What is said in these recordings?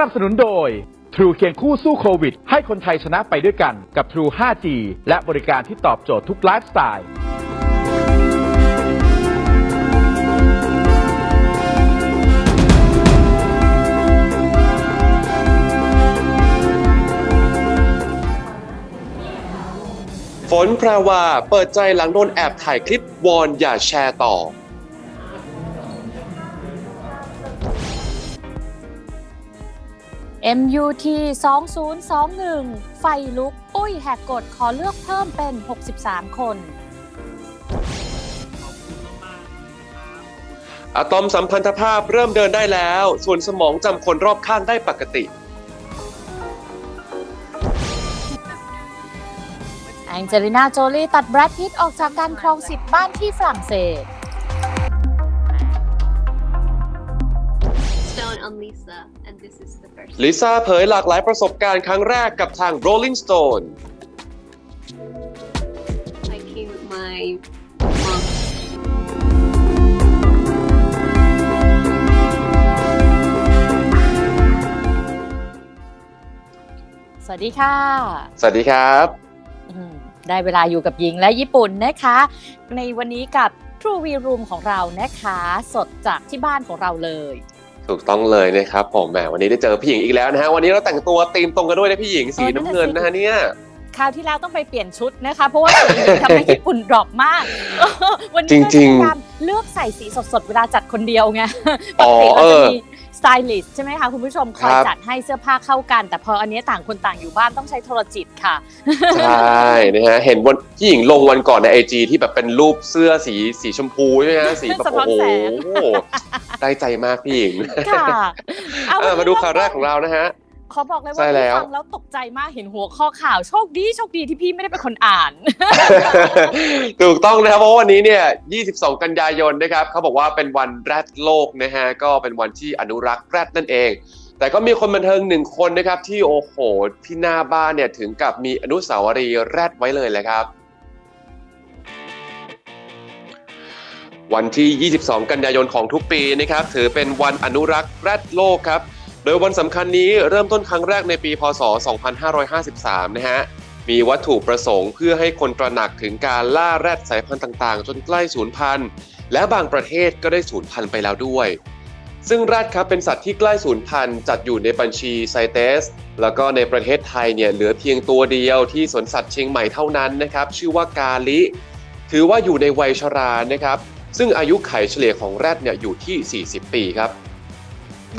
นับสนุนโดย True เคียงคู่สู้โควิด ให้คนไทยชนะไปด้วยกันกับ True 5G และบริการที่ตอบโจทย์ทุกไลฟ์สไตล์ฝนแพรวาเปิดใจหลังโดนแอบถ่ายคลิปวอนอย่าแชร์ต่อ MUT 2021 ไฟลุก ปุ้ยแหกกฎขอเลือกเพิ่มเป็น 63 คน อะตอมสัมพันธภาพเริ่มเดินได้แล้ว ส่วนสมองจำคนรอบข้างได้ปกติ แองเจลิน่าโจลีตัดแบรดพิตต์ออกจากการครองสิทธิ์บ้านที่ฝรั่งเศส Stone on Lisa, ลิซ่าเผยหลากหลายประสบการณ์ครั้งแรกกับทาง Rolling Stone I came with my mom. สวัสดีค่ะสวัสดีครับ อืมได้เวลาอยู่กับหญิงและญี่ปุ่นนะคะ ในวันนี้กับ True V Room ของเรานะคะ สดจากที่บ้านของเราเลย ถูกต้องเลยนะครับผมแหมวันนี้ได้เจอพี่หญิงอีกแล้วนะฮะวันนี้เราแต่งตัวธีมตรงกันด้วยนะพี่หญิงสีเออนั่นน้ำน่ะเงินสินะฮะเนี่ยคราวที่แล้วต้องไปเปลี่ยนชุดนะคะ เพราะว่าสีนี้ทำให้ญี่ปุ่นดรอปมาก วันนี้จริงๆก็พยายามเลือกใส่สีสดๆ เวลาจัดคนเดียวไงปอ๋กอติเราเอจะอมี สไตลิสต์ใช่ไหมคะคุณผู้ชมคอยครับ จัดให้เสื้อผ้าเข้ากัน แต่พออันนี้ต่างคนต่างอยู่บ้านต้องใช้โทรจิตค่ะ ใช่นะฮะเห็นวันพี่หญิงลงวันก่อนในไอจที่แบบเป็นรูปเสื้อสีสีชมพูใช่ไหมฮะสีแบบสะท้โอ้อนโหแสงได้ใจมากพี่หญิงค่ะเออะวันนี้มาดูข่าวแรกของเรานะฮะ ขอบอกเลยใช่ว่าแล้ว พี่ฟังแล้วตกใจมากเห็นหัวข้อข่าวโชคดีโชคดีที่พี่ไม่ได้เป็นคนอ่าน ถูกต้องนะครับเพราะว่าวันนี้เนี่ย 22 กันยายนนะครับเขาบอกว่าเป็นวันแรดโลกนะฮะก็เป็นวันที่อนุรักษ์แรดนั่นเอง แต่ก็มีคนบันเทิงหนึ่งคนนะครับที่โอ้โหที่หน้าบ้านเนี่ยถึงกับมีอนุสาวรีย์แรดไว้เลยแหละครับ วันที่ 22 กันยายนของทุกปีนะครับถือเป็นวันอนุรักษ์แรดโลกครับ โดยวันสำคัญนี้เริ่มต้นครั้งแรกในปี พศ 2553 นะฮะ มีวัตถุประสงค์เพื่อให้คนตระหนักถึงการล่าแรดสายพันธุ์ต่างๆ จนใกล้สูญพันธุ์ และบางประเทศก็ได้สูญพันธุ์ไปแล้วด้วย ซึ่งแรดครับเป็นสัตว์ที่ใกล้สูญพันธุ์จัดอยู่ในบัญชีไซเตส แล้วก็ในประเทศไทยเนี่ยเหลือเพียงตัวเดียวที่สวนสัตว์เชียงใหม่เท่านั้นนะครับ ชื่อว่ากาลิ ถือว่าอยู่ในวัยชรานะครับ ซึ่งอายุไขเฉลี่ยของแรดเนี่ยอยู่ที่ 40 ปีครับ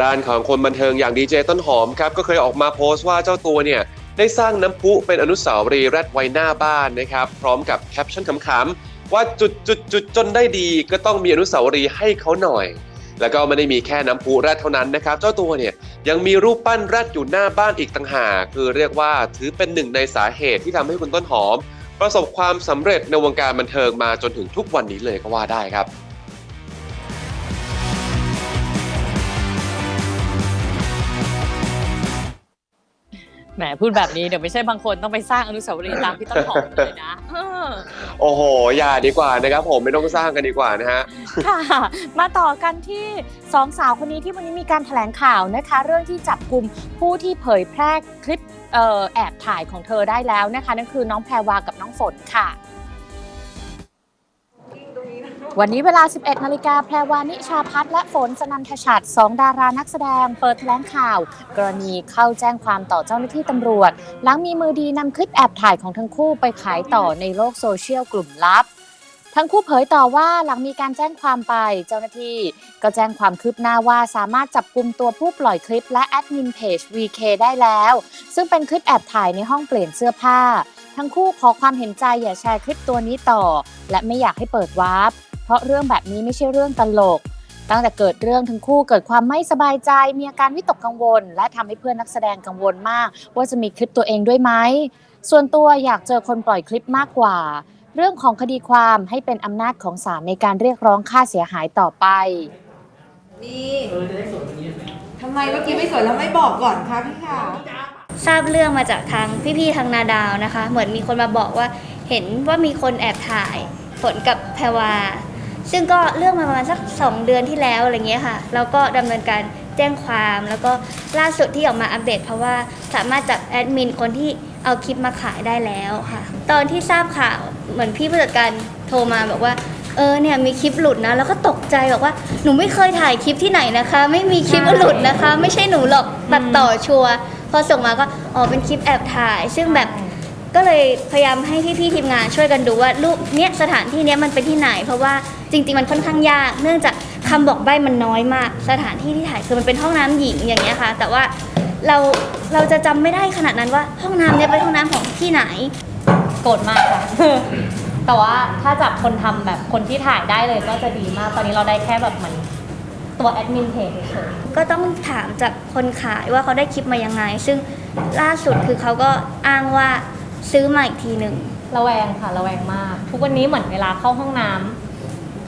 ด้านของคนบันเทิงอย่างดีเจต้นหอมครับก็เคยออกมาโพสต์ว่าเจ้าตัวเนี่ยได้สร้างน้ำพุเป็นอนุสาวรีย์แรดไว้หน้าบ้านนะครับ พร้อมกับแคปชั่นขำๆว่าจุดจุดจุดจนได้ดีก็ต้องมีอนุสาวรีย์ให้เขาหน่อย แล้วก็ไม่ได้มีแค่น้ำพุแรดเท่านั้นนะครับ เจ้าตัวเนี่ยยังมีรูปปั้นแรดอยู่หน้าบ้านอีกต่างหากคือเรียกว่าถือเป็นหนึ่งในสาเหตุที่ทำให้คุณต้นหอม ประสบความสำเร็จในวงการบันเทิงมาจนถึงทุกวันนี้เลยก็ว่าได้ครับ แหมพูดแบบนี้เดี๋ยวไม่ใช่บางคนต้องไปสร้างอนุสาวรีย์ตามพี่ต้นหอมเลยนะเออโอ้โห อย่าดีกว่านะครับผมไม่ต้องสร้างกันดีกว่านะฮะ ค่ะ มาต่อกันที่สองสาวคนนี้ที่วันนี้มีการแถลงข่าวนะคะ เรื่องที่จับกลุ่มผู้ที่เผยแพร่คลิปเอ่อแอบถ่ายของเธอได้แล้วนะคะ นั่นคือน้องแพรวากับน้องฝนค่ะ วันนี้เวลา 11 นาฬิกาแพรวานิชาพัฒน์และฝนสนันทชัดสองดารานักแสดง เปิดแถลงข่าว กรณีเข้าแจ้งความต่อเจ้าหน้าที่ตำรวจ หลังมีมือดีนำคลิปแอบถ่ายของทั้งคู่ไปขายต่อในโลกโซเชียลกลุ่มลับ ทั้งคู่เผยต่อว่าหลังมีการแจ้งความไปเจ้าหน้าที่ ก็แจ้งความคืบหน้าว่าสามารถจับกลุ่มตัวผู้ปล่อยคลิปและแอดมินเพจ VK ได้แล้ว ซึ่งเป็นคลิปแอบถ่ายในห้องเปลี่ยนเสื้อผ้า ทั้งคู่ขอความเห็นใจอย่าแชร์คลิปตัวนี้ต่อ และไม่อยากให้เปิดวาร์ป ราะเรื่องแบบนี้ไม่ใช่เรื่องตลก ตั้งแต่เกิดเรื่องทั้งคู่เกิดความไม่สบายใจ มีอาการวิตกกังวล และทำให้เพื่อนนักแสดงกังวลมาก ว่าจะมีคลิปตัวเองด้วยไหมส่วนตัวอยากเจอคนปล่อยคลิปมากกว่า เรื่องของคดีความให้เป็นอำนาจของศาลในการเรียกร้องค่าเสียหายต่อไป นี่ทำไมเมื่อกี้ไม่สวยแล้วไม่บอกก่อนคะพี่ขาทราบเรื่องมาจากทางพี่ๆทางนาดาวนะคะ เหมือนมีคนมาบอกว่า เห็นว่ามีคนแอบถ่ายฝนกับแพรวา ซึ่งก็เรื่องมาประมาณสัก 2 เดือนที่แล้วอะไรเงี้ยค่ะ แล้วก็ดำเนินการแจ้งความแล้วก็ล่าสุดที่ออกมาอัปเดต เพราะว่าสามารถจับแอดมินคนที่เอาคลิปมาขายได้แล้วค่ะ ตอนที่ทราบข่าวเหมือนพี่ผู้จัดการโทรมาบอกว่า เออเนี่ยมีคลิปหลุดนะ แล้วก็ตกใจบอกว่าหนูไม่เคยถ่ายคลิปที่ไหนนะคะ ไม่มีคลิปหลุดนะคะ ไม่ใช่หนูหรอกตัดต่อชัวร์พอส่งมาก็อ๋อเป็นคลิปแอบถ่าย ซึ่งแบบก็เลยพยายามให้พี่ๆทีมงานช่วยกันดูว่ารูปเนี้ยสถานที่เนี้ยมันเป็นที่ไหน เพราะว่า จริง ๆ มันค่อนข้างยาก เนื่องจากคำบอกใบ้มันน้อยมาก สถานที่ที่ถ่ายคือมันเป็นห้องน้ำหญิงอย่างเงี้ยค่ะ แต่ว่าเราเราจะจำไม่ได้ขนาดนั้นว่าห้องน้ำเนี้ยเป็นห้องน้ำของที่ไหนโกรธมากค่ะ แต่ว่าถ้าจับคนทำแบบคนที่ถ่ายได้เลยก็จะดีมาก ตอนนี้เราได้แค่แบบเหมือนตัวแอดมินเพจเฉยก็ต้องถามจากคนขายว่าเขาได้คลิปมายังไง ซึ่งล่าสุดคือเขาก็อ้างว่าซื้อมาอีกทีหนึ่งระแวงค่ะระแวงมาก ทุกวันนี้เหมือนเวลาเข้าห้องน้ำ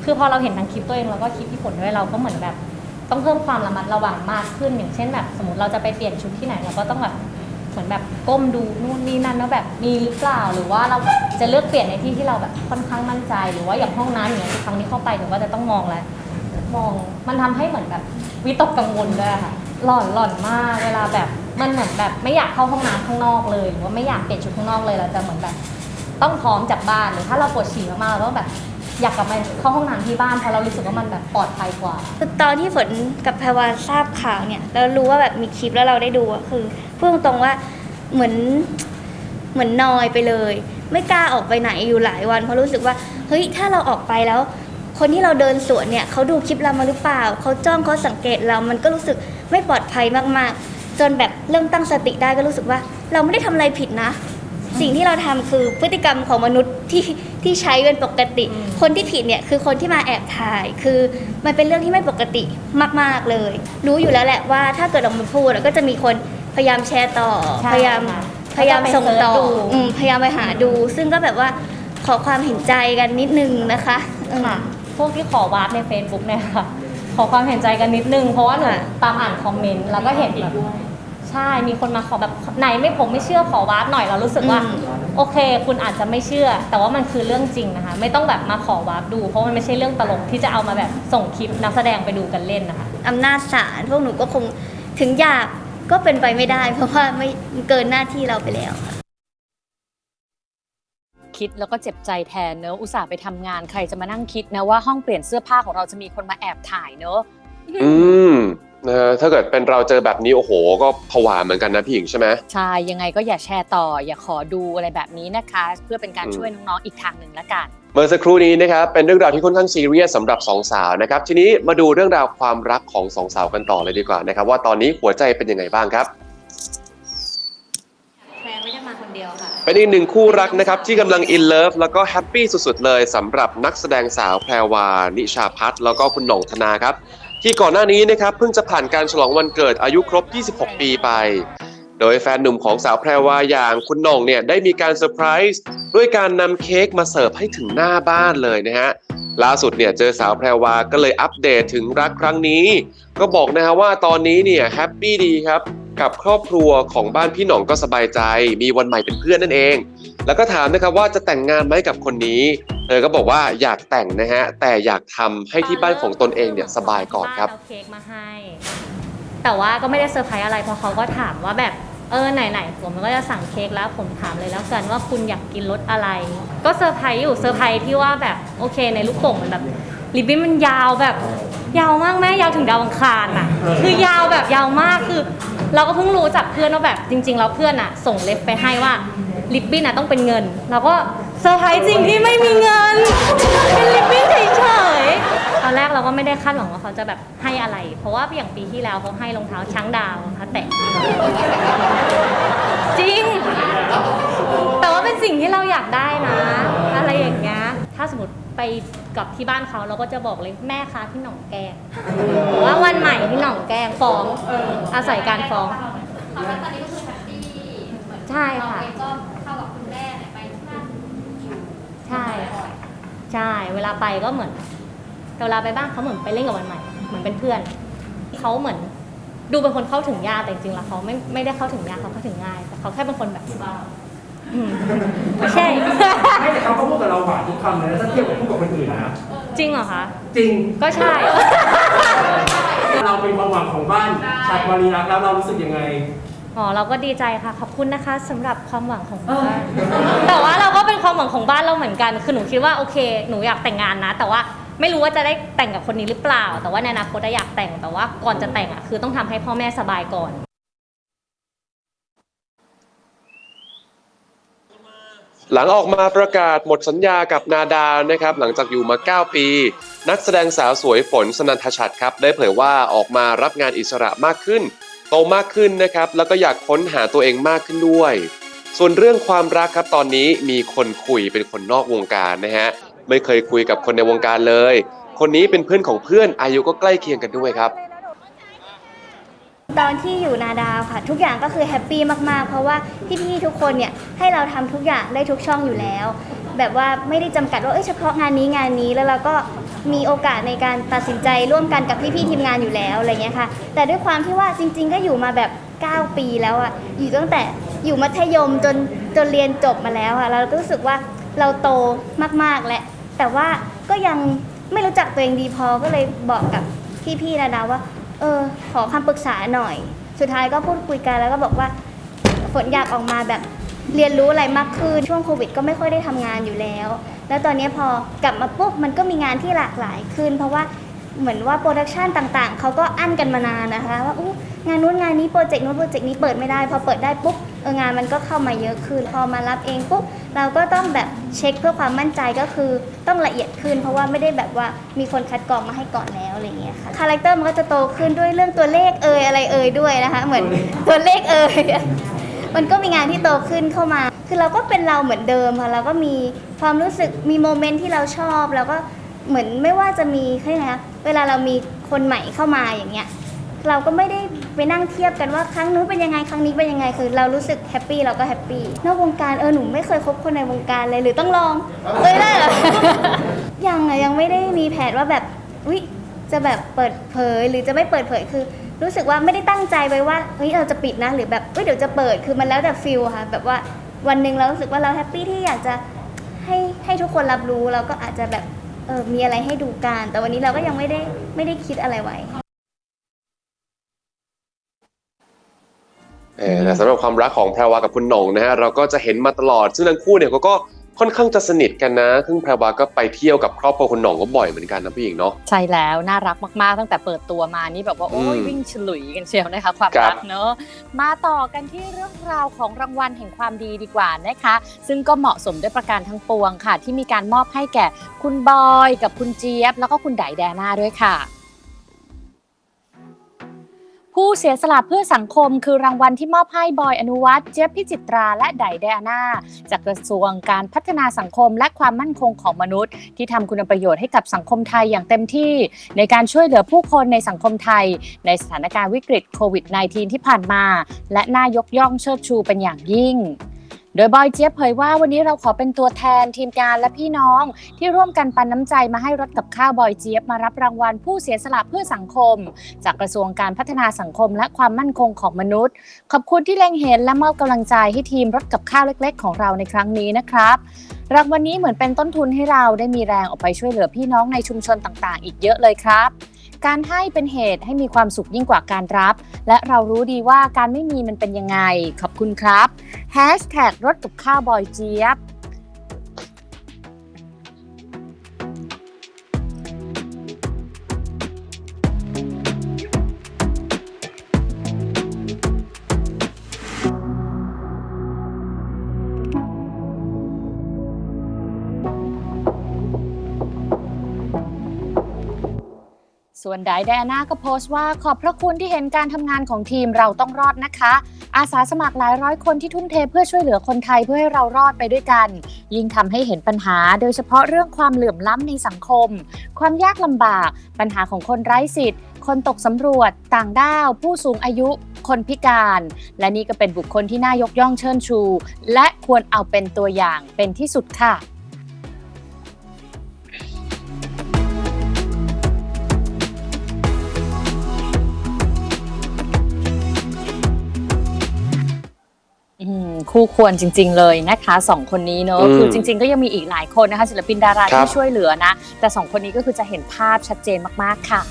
คือพอเราเห็นทั้งคลิปตัวเองแล้วก็คลิปที่ผลด้วยเราก็เหมือนแบบ ต้องเพิ่มความระมัดระวังมากขึ้น อย่างเช่นแบบสมมติเราจะไปเปลี่ยนชุดที่ไหนเราก็ต้องแบบเหมือนแบบก้มดูนู่นนี่นั่นว่าแบบมีหรือเปล่าหรือว่าเราจะเลือกเปลี่ยนในที่ที่เราแบบค่อนข้างมั่นใจหรือว่าอย่างห้องน้ำอย่างเงี้ยทุกครั้งที่เข้าไปหนูก็จะต้องมองแล้วมองมันทำให้เหมือนแบบวิตกกังวลด้วยค่ะหลอนหลอนมากเวลาแบบมันเหมือนแบบไม่อยากเข้าห้องน้ำข้างนอกเลยหรือว่าไม่อยากเปลี่ยนชุดข้างนอกเลยเราจะเหมือนแบบ ต้องพร้อมจากบ้านหรือถ้าเราปวดฉี่มากๆเราต้องแบบ อยากกลับมาเข้าห้องน้ำที่บ้านเพราะเรารู้สึกว่ามันแบบปลอดภัยกว่า คือตอนที่ฝนกับแพรวาทราบข่าวเนี่ยแล้วรู้ว่าแบบมีคลิปแล้วเราได้ดูอะคือพูดตรงๆว่าเหมือนเหมือนนอยไปเลย ไม่กล้าออกไปไหนอยู่หลายวันเพราะรู้สึกว่าเฮ้ยถ้าเราออกไปแล้ว คนที่เราเดินสวนเนี่ยเขาดูคลิปเรามาหรือเปล่าเขาจ้องเขาสังเกตเรามันก็รู้สึกไม่ปลอดภัยมากๆ จนแบบเริ่มตั้งสติได้ก็รู้สึกว่า เราไม่ได้ทำอะไรผิดนะ สิ่งที่เราทำคือพฤติกรรมของมนุษย์ที่ที่ใช้เป็นปกติอืมคนที่ผิดเนี่ยคือคนที่มาแอบถ่าย คือมันเป็นเรื่องที่ไม่ปกติมาก ๆเลย รู้อยู่แล้วแหละว่าถ้าเกิดออกมาพูดก็จะมีคนพยายามแชร์ต่อ ใช่พยายามค่ะพยายามส่งต่อก็จะไปเสิร์ชดู อืมพยายามไปหาดู ซึ่งก็แบบว่าขอความเห็นใจกันนิดนึงนะคะอืม ค่ะพวกที่ขอวาร์ปใน Facebook เนี่ยค่ะ ขอความเห็นใจกันนิดนึง เพราะว่าหนูค่ะ ตามอ่านคอมเมนต์แล้วก็เห็นแบบ ใช่มีคนมาขอแบบไหนไม่ผมไม่เชื่อขอวาร์ปหน่อยเรารู้สึกว่าโอเค คุณอาจจะไม่เชื่อ แต่ว่ามันคือเรื่องจริงนะคะ ไม่ต้องแบบมาขอวาร์ปดู เพราะมันไม่ใช่เรื่องตลกที่จะเอามาแบบส่งคลิปนักแสดงไปดูกันเล่นนะคะ อำนาจศาลพวกหนูก็คงถึงอยากก็เป็นไปไม่ได้ เพราะว่าไม่เกินหน้าที่เราไปแล้ว คิดแล้วก็เจ็บใจแทนเนอะอุตส่าห์ไปทำงานใครจะมานั่งคิดนะว่าห้องเปลี่ยนเสื้อผ้าของเราจะมีคนมาแอบถ่ายเนอะ อืมนะฮะถ้าเกิดเป็นเราเจอแบบนี้โอ้โห ก็ผวาเหมือนกันนะพี่หญิงใช่ไหม ใช่ยังไงก็อย่าแชร์ต่อ อย่าขอดูอะไรแบบนี้นะคะ เพื่อเป็นการอืมช่วยน้องๆอีกทางหนึ่งละกัน เมื่อสักครู่นี้นะครับเป็นเรื่องราวที่ค่อนข้างซีเรียสสำหรับสองสาวนะครับทีนี้มาดูเรื่องราวความรักของสองสาวกันต่อเลยดีกว่านะครับว่าตอนนี้หัวใจเป็นยังไงบ้างครับ แพรไม่ได้มาคนเดียวค่ะ เป็นอีกหนึ่งคู่รักนะครับที่กำลังอินเลิฟแล้วก็แฮปปี้สุดๆเลยสำหรับนักแสดงสาวแพรวานิชาพัฒน์แล้วก็คุณหน่องธนาครับ ที่ก่อนหน้านี้นะครับเพิ่งจะผ่านการฉลองวันเกิดอายุครบ 26 ปีไป โดยแฟนหนุ่มของสาวแพรวาอย่างคุณน่องเนี่ยได้มีการเซอร์ไพรส์ด้วยการนำเค้กมาเสิร์ฟให้ถึงหน้าบ้านเลยนะฮะ ล่าสุดเนี่ยเจอสาวแพรวาก็เลยอัปเดตถึงรักครั้งนี้ ก็บอกนะฮะว่าตอนนี้เนี่ยแฮปปี้ดีครับ กับครอบครัวของบ้านพี่หน่องก็สบายใจ มีวันใหม่เป็นเพื่อนนั่นเอง แล้วก็ถามนะครับว่าจะแต่งงานไหมกับคนนี้เธอก็บอกว่าอยากแต่งนะฮะแต่อยากทำให้ที่บ้านของตนเองเนี่ยสบายก่อนครับเอาเค้กมาให้ แต่ว่าก็ไม่ได้เซอร์ไพรส์อะไรเพราะเขาก็ถามว่าแบบ เออไหนๆผมก็จะสั่งเค้กแล้วผมถามเลยแล้วกันว่าคุณอยากกินรสอะไร ก็เซอร์ไพรส์อยู่เซอร์ไพรส์ที่ว่าแบบโอเค ในลูกโป่งมันแบบริบบิ้นมันยาวแบบ ยาวมากแม่ยาวถึงดาวอังคารอะ คือยาวแบบยาวมากคือ เราก็เพิ่งรู้จากเพื่อนว่าแบบจริงๆแล้วเพื่อนอะ ส่งเล็บไปให้ว่า ริบบิ้นอะต้องเป็นเงิน เราก็เซอร์ไพรส์จริงที่ไม่มีเงิน เป็นริบบิ้นเฉยๆตอนแรกเราก็ไม่ได้คาดหวังว่าเขาจะแบบให้อะไร เพราะว่าอย่างปีที่แล้วเขาให้รองเท้าช้างดาวรองเท้าแตะจริง แต่ว่าเป็นสิ่งที่เราอยากได้นะ อะไรอย่างเงี้ยถ้าสมมติไปกับที่บ้านเขาเราก็จะบอกเลยแม่คะพี่หน่องแกล้งหรือว่าวันใหม่พี่หน่องแกล้งฟ้องอาศัยการฟ้องตอนนี้ก็คือแฮปปี้ใช่ค่ะ ก็เข้ากับคุณแม่ไปที่บ้าน ใช่ ใช่ เวลาไปก็เหมือนแต่เวลาไปบ้านเขาเหมือนไปเล่นกับวันใหม่ เหมือนเป็นเพื่อนเขาเหมือนดูเป็นคนเข้าถึงยากแต่จริงๆแล้วเขาไม่ไม่ได้เข้าถึงยากเขาเข้าถึงง่ายแต่เขาแค่เป็นคนแบบอืมใช่ไม่แต่เขาก็พูดกับเราหวานทุกคำเลยนะถ้าเทียบกับพูดกับคนอื่นนะจริงเหรอคะจริงก็ใช่ เราเป็นความหวังของบ้านชาติบริรักษ์แล้วเรารู้สึกยังไง อ๋อเราก็ดีใจค่ะ ขอบคุณนะคะสำหรับความหวังของบ้านแต่ว่าเราก็เป็นความหวังของบ้านเราเหมือนกัน คือหนูคิดว่าโอเค หนูอยากแต่งงานนะ แต่ว่าไม่รู้ว่าจะได้แต่งกับคนนี้หรือเปล่า แต่ว่าในอนาคตอะอยากแต่งแต่ว่าก่อนจะแต่งอะคือต้องทำให้พ่อแม่สบายก่อน หลังออกมาประกาศหมดสัญญากับนาดาวนะครับ หลังจากอยู่มา 9 ปี นักแสดงสาวสวยฝนสนันทชัดครับ ได้เผยว่าออกมารับงานอิสระมากขึ้นโตมากขึ้นนะครับ แล้วก็อยากค้นหาตัวเองมากขึ้นด้วย ส่วนเรื่องความรักครับตอนนี้มีคนคุยเป็นคนนอกวงการนะฮะไม่เคยคุยกับคนในวงการเลย คนนี้เป็นเพื่อนของเพื่อนอายุก็ใกล้เคียงกันด้วยครับ ตอนที่อยู่นาดาวค่ะ ทุกอย่างก็คือแฮปปี้มากๆ เพราะว่าพี่ๆทุกคนเนี่ยให้เราทำทุกอย่างได้ทุกช่องอยู่แล้ว แบบว่าไม่ได้จำกัดว่าเอ้ยเฉพาะงานนี้งานนี้แล้วเราก็ มีโอกาสในการตัดสินใจร่วมกันกับพี่ๆทีมงานอยู่แล้วอะไรเงี้ยค่ะ แต่ด้วยความที่ว่าจริง ๆ ก็อยู่มาแบบ 9 ปีแล้วอะอยู่ตั้งแต่อยู่มัธยมจนจนเรียนจบมาแล้วค่ะเราก็รู้สึกว่าเราโตมากๆแล้วแต่ว่าก็ยังไม่รู้จักตัวเองดีพอก็เลยบอกกับพี่ๆนาดาวว่า เออ ขอคำปรึกษาหน่อย สุดท้ายก็พูดคุยกันแล้วก็บอกว่าฝนอยากออกมาแบบเรียนรู้อะไรมากขึ้นช่วงโควิด ก็ไม่ค่อยได้ทำงานอยู่แล้ว แล้วตอนนี้พอกลับมาปุ๊บมันก็มีงานที่หลากหลายขึ้น เพราะว่าเหมือนว่าโปรดักชันต่างๆ เขาก็อั้นกันมานานนะคะว่าอู้งานนู้นงานนี้โปรเจกต์นู้นโปรเจกต์นี้เปิดไม่ได้ พอเปิดได้ปุ๊บเอองานมันก็เข้ามาเยอะขึ้น พอมารับเองปุ๊บเราก็ต้องแบบเช็คเพื่อความมั่นใจก็คือต้องละเอียดขึ้น เพราะว่าไม่ได้แบบว่ามีคนคัดกรองมาให้ก่อนแล้วอะไรเงี้ยค่ะคาแรคเตอร์มันก็จะโตขึ้นด้วยเรื่องตัวเลขเอ่ยอะไรเอ่ยด้วยนะคะ เหมือนตัวเลขเอ่ย มันก็มีงานที่โตขึ้นเข้ามา คือเราก็เป็นเราเหมือนเดิมค่ะเราก็มีความรู้สึกมีโมเมนต์ที่เราชอบแล้วก็เหมือนไม่ว่าจะมีใช่ไหมคะเวลาเรามีคนใหม่เข้ามาอย่างเงี้ยเราก็ไม่ได้ไปนั่งเทียบกันว่าครั้งนู้นเป็นยังไงครั้งนี้เป็นยังไงคือเรารู้สึกแฮปปี้เราก็แฮปปี้นอกวงการเออหนูไม่เคยคบคนในวงการเลยหรือต้องลองเอ้ยได้เหรอ ยังอะยังไม่ได้มีแผนว่าแบบอุ๊ยจะแบบเปิดเผยหรือจะไม่เปิดเผยคือ รู้สึกว่าไม่ได้ตั้งใจไว้ว่าเฮ้ยเราจะปิดนะหรือแบบเฮ้ยเดี๋ยวจะเปิดคือมันแล้วแต่ฟิลค่ะ แบบว่าวันหนึ่งเรารู้สึกว่าเราแฮปปี้ที่อยากจะให้ให้ทุกคนรับรู้เราก็อาจจะแบบเออมีอะไรให้ดูกัน แต่วันนี้เราก็ยังไม่ได้ไม่ได้คิดอะไรไว้เออแต่สำหรับความรักของแพรวากับคุณหน่งนะฮะเราก็จะเห็นมาตลอด ซึ่งทั้งคู่เนี่ยเขาก็ ค่อนข้างจะสนิทกันนะ ซึ่งแพรวาก็ไปเที่ยวกับครอบครัวคุณหน่งก็บ่อยเหมือนกันนะพี่หญิงเนาะ ใช่แล้วน่ารักมากๆ ตั้งแต่เปิดตัวมานี่แบบว่าโอ้ยอืมวิ่งฉลุยกันเชียวนะคะความครับรักเนอะมาต่อกันที่เรื่องราวของรางวัลแห่งความดีดีกว่านะคะ ซึ่งก็เหมาะสมด้วยประการทั้งปวงค่ะ ที่มีการมอบให้แก่คุณบอยกับคุณเจี๊ยบ แล้วก็คุณไดแดน่าด้วยค่ะ ผู้เสียสละเพื่อสังคมคือรางวัลที่มอบให้บอยอนุวัฒน์เจี๊ยบพิจิตรา และไดแดน่า จากกระทรวงการพัฒนาสังคมและความมั่นคงของมนุษย์ ที่ทำคุณประโยชน์ให้กับสังคมไทยอย่างเต็มที่ ในการช่วยเหลือผู้คนในสังคมไทย ในสถานการณ์วิกฤตโควิด -19 ที่ผ่านมา และน่ายกย่องเชิดชูเป็นอย่างยิ่ง โดยบอยเจี๊ยบเผยว่าวันนี้เราขอเป็นตัวแทนทีมงานและพี่น้อง ที่ร่วมกันปันน้ำใจมาให้รถกับข้าวบอยเจี๊ยบมารับรางวัลผู้เสียสละเพื่อสังคม จากกระทรวงการพัฒนาสังคมและความมั่นคงของมนุษย์ ขอบคุณที่เล็งเห็นและมอบกำลังใจให้ทีมรถกับข้าวเล็ก ๆ ของเราในครั้งนี้นะครับรางวัลนี้เหมือนเป็นต้นทุนให้เราได้มีแรงออกไปช่วยเหลือพี่น้องในชุมชนต่างๆ อีกเยอะเลยครับ การให้เป็นเหตุให้มีความสุขยิ่งกว่าการรับ และเรารู้ดีว่าการไม่มีมันเป็นยังไง ขอบคุณครับ Hashtag รถกับข้าวบอยเจี๊ยบ ไดแดน่าก็โพสต์ว่าขอบพระคุณที่เห็นการทำงานของทีมเราต้องรอดนะคะ อาสาสมัครหลายร้อยคนที่ทุ่มเทเพื่อช่วยเหลือคนไทยเพื่อให้เรารอดไปด้วยกัน ยิ่งทำให้เห็นปัญหา โดยเฉพาะเรื่องความเหลื่อมล้ำในสังคม ความยากลำบาก ปัญหาของคนไร้สิทธิ์ คนตกสำรวจ ต่างด้าว ผู้สูงอายุคนพิการ และนี่ก็เป็นบุคคลที่น่ายกย่องเชิญชู และควรเอาเป็นตัวอย่างเป็นที่สุดค่ะ คู่ควรจริง ๆ เลยนะคะสองคนนี้เนอะอืมคือจริง ๆ ก็ยังมีอีกหลายคนนะคะศิลปินดาราครับที่ช่วยเหลือนะ แต่สองคนนี้ก็คือจะเห็นภาพชัดเจนมากๆค่ะ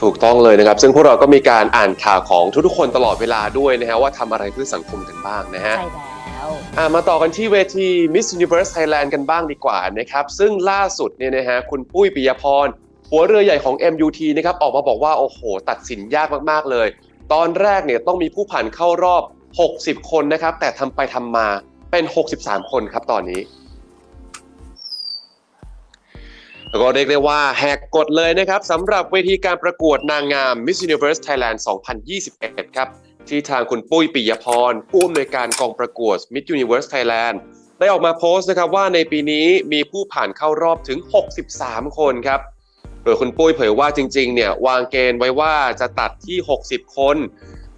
ถถูกต้องเลยนะครับ ซึ่งพวกเราก็มีการอ่านข่าวของทุกๆคนตลอดเวลาด้วยนะฮะว่าทำอะไรเพื่อสังคมกันบ้างนะฮะ ใช่แล้ว อะมาต่อกันที่เวที Miss Universe Thailand กันบ้างดีกว่านะครับ ซึ่งล่าสุดเนี่ยนะฮะคุณปุ้ยปิยพร หัวเรือใหญ่ของ MUT นะครับออกมาบอกว่า โอ้โห ตัดสินยากมาก ๆ เลย ตอนแรกเนี่ยต้องมีผู้ผ่านเข้ารอบ 60 คนนะครับ แต่ทำไปทำมาเป็น 63 คนครับตอนนี้ก็เรียกได้ว่าแหกกฎเลยนะครับสำหรับเวทีการประกวดนางงาม Miss Universe Thailand 2021 ครับ ที่ทางคุณปุ้ยปิยพรผู้อำนวยการกองประกวด Miss Universe Thailand ได้ออกมาโพสต์นะครับว่าในปีนี้มีผู้ผ่านเข้ารอบถึง 63 คนครับ โดยคุณปุ้ยเผยว่าจริงๆ เนี่ยวางเกณฑ์ไว้ว่าจะตัดที่ 60 คน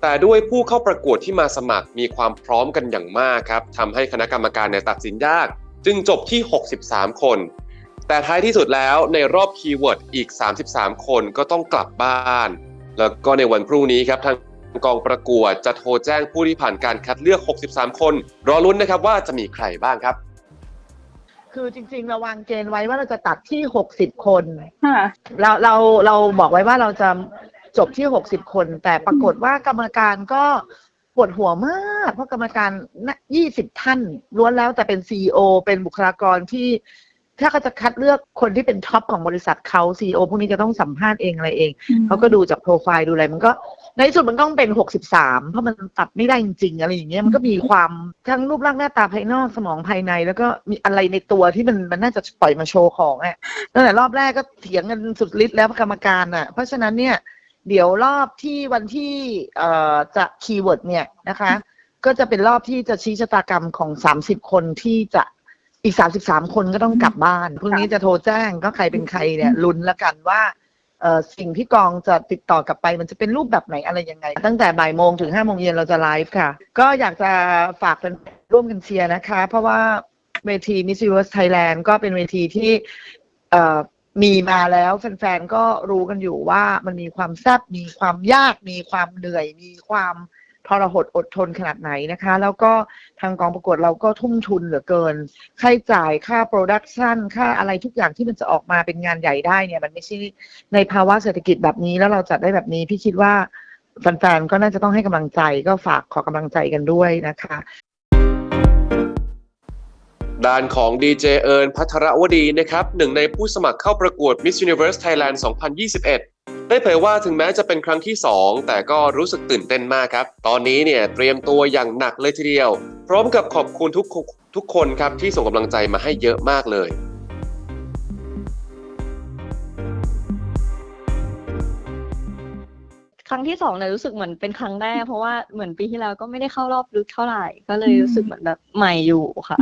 แต่ด้วยผู้เข้าประกวดที่มาสมัครมีความพร้อมกันอย่างมากครับทำให้คณะกรรมการเนี่ยตัดสินยาก จึงจบที่ 63 คน แต่ท้ายที่สุดแล้วในรอบคีย์เวิร์ดอีก 33 คนก็ต้องกลับบ้าน แล้วก็ในวันพรุ่งนี้ครับทางกองประกวดจะโทรแจ้งผู้ที่ผ่านการคัดเลือก 63 คน รอลุ้นนะครับว่าจะมีใครบ้างครับ คือจริงๆเราวางเกณฑ์ไว้ว่าเราจะตัดที่หกสิบคนเราเราเราบอกไว้ว่าเราจะ จบที่หกสิบคน แต่ปรากฏว่ากรรมการก็ปวดหัวมาก เพราะกรรมการยี่สิบท่านล้วนแล้วแต่เป็นซีอเป็นบุคลากรที่ถ้าเขาจะคัดเลือกคนที่เป็นท็อปของบริษัทเขาซีอพวกนี้จะต้องสัมภาษณ์เองอะไรเอง เขาก็ดูจากโปรไฟล์ดูอะไร มันก็ในที่สุดมันต้องเป็นหกสิบสามเพราะมันตัดไม่ได้จริงๆอะไรอย่างเงี้ยมันก็มีความทั้งรูปร่างหน้าตาภายนอกสมองภายใน แล้วก็มีอะไรในตัวที่มันมันน่าจะปล่อยมาโชว์ของอะตั้งแต่รอบแรกก็เถียงกันสุดฤทธิ์แล้วกรรมการอะ เพราะฉะนั้นเนี่ย เดี๋ยวรอบที่วันที่เอ่อจะคีย์เวิร์ดเนี่ยนะคะ ก็จะเป็นรอบที่จะชี้ชะตากรรมของสามสิบคนที่จะอีกสามสิบสามคนก็ต้องกลับบ้านพรุ่งนี้จะโทรแจ้งก็ใครเป็นใครเนี่ยลุ้นแล้วกันว่าเอ่อสิ่งที่กองจะติดต่อกลับไปมันจะเป็นรูปแบบไหนอะไรยังไง ตั้งแต่บ่ายโมงถึงห้าโมงเย็นเราจะไลฟ์ค่ะ ก็อยากจะฝากเป็นร่วมกันเชียร์นะคะ เพราะว่าเวที Miss Universe Thailand ก็เป็นเวทีที่เอ่อ มีมาแล้วแฟนๆก็รู้กันอยู่ว่ามันมีความแซ่บมีความยาก มีความเหนื่อย มีความทรหดอดทนขนาดไหนนะคะ แล้วก็ทางกองประกวดเราก็ทุ่มทุนเหลือเกิน ค่าใช้จ่ายค่าโปรดักชันค่าอะไรทุกอย่างที่มันจะออกมาเป็นงานใหญ่ได้เนี่ย มันไม่ใช่ในภาวะเศรษฐกิจแบบนี้แล้วเราจัดได้แบบนี้พี่คิดว่าแฟนๆก็น่าจะต้องให้กำลังใจก็ฝากขอกำลังใจกันด้วยนะคะ ด้านของดีเจเอิญพัทรวดีนะครับหนึ่งในผู้สมัครเข้าประกวด Miss Universe Thailand 2021 ได้เผยว่าถึงแม้จะเป็นครั้งที่ 2 แต่ก็รู้สึกตื่นเต้นมากครับ ตอนนี้เนี่ยเตรียมตัวอย่างหนักเลยทีเดียว พร้อมกับขอบคุณทุกทุกคนครับที่ส่งกำลังใจมาให้เยอะมากเลย ครั้งที่สองเนี่ยรู้สึกเหมือนเป็นครั้งแรกเพราะว่าเหมือนปีที่แล้วก็ไม่ได้เข้ารอบลึกเท่าไหร่ ก็เลยรู้สึกเหมือนแบบใหม่อยู่ค่ะ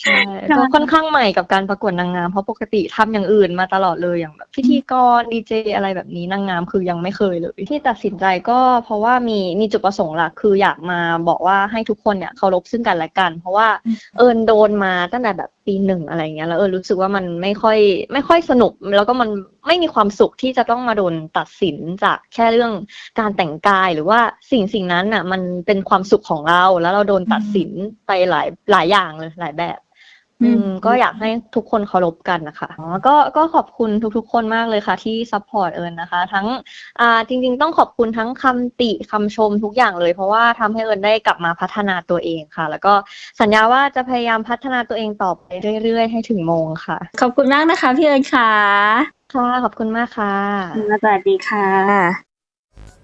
ใช่ก็ค่อนข้างใหม่กับการประกวดนางงามเพราะปกติทำอย่างอื่นมาตลอดเลยอย่างแบบพิธีกรดีเจอะไรแบบนี้นางงามคือยังไม่เคยเลย ที่ตัดสินใจก็เพราะว่ามีมีจุดประสงค์หลักคืออยากมาบอกว่าให้ทุกคนเนี่ยเคารพซึ่งกันและกัน เพราะว่าเอิญโดนมาตั้งแต่แบบ ปีหนึ่งอะไรเงี้ยแล้วเออรู้สึกว่ามันไม่ค่อยไม่ค่อยสนุก แล้วก็มันไม่มีความสุขที่จะต้องมาโดนตัดสินจากแค่เรื่องการแต่งกายหรือว่าสิ่งสิ่งนั้นอะ มันเป็นความสุขของเราแล้วเราโดนตัดสินไปหลายหลายอย่างเลยหลายแบบ อืมก็อยากให้ทุกคนเคารพกันนะคะอ๋อก็ก็ขอบคุณทุกๆ คนมากเลยค่ะ ที่ซัพพอร์ตเอิญนะคะ ทั้งอ่าจริง ๆ ต้องขอบคุณทั้งคำติคำชมทุกอย่างเลย เพราะว่าทำให้เอิญได้กลับมาพัฒนาตัวเองค่ะ แล้วก็สัญญาว่าจะพยายามพัฒนาตัวเองต่อไปเรื่อยๆ ให้ถึงโมงค่ะ ขอบคุณมากนะคะพี่เอิญค่ะ ค่ะขอบคุณมากค่ะสวัสดีค่ะ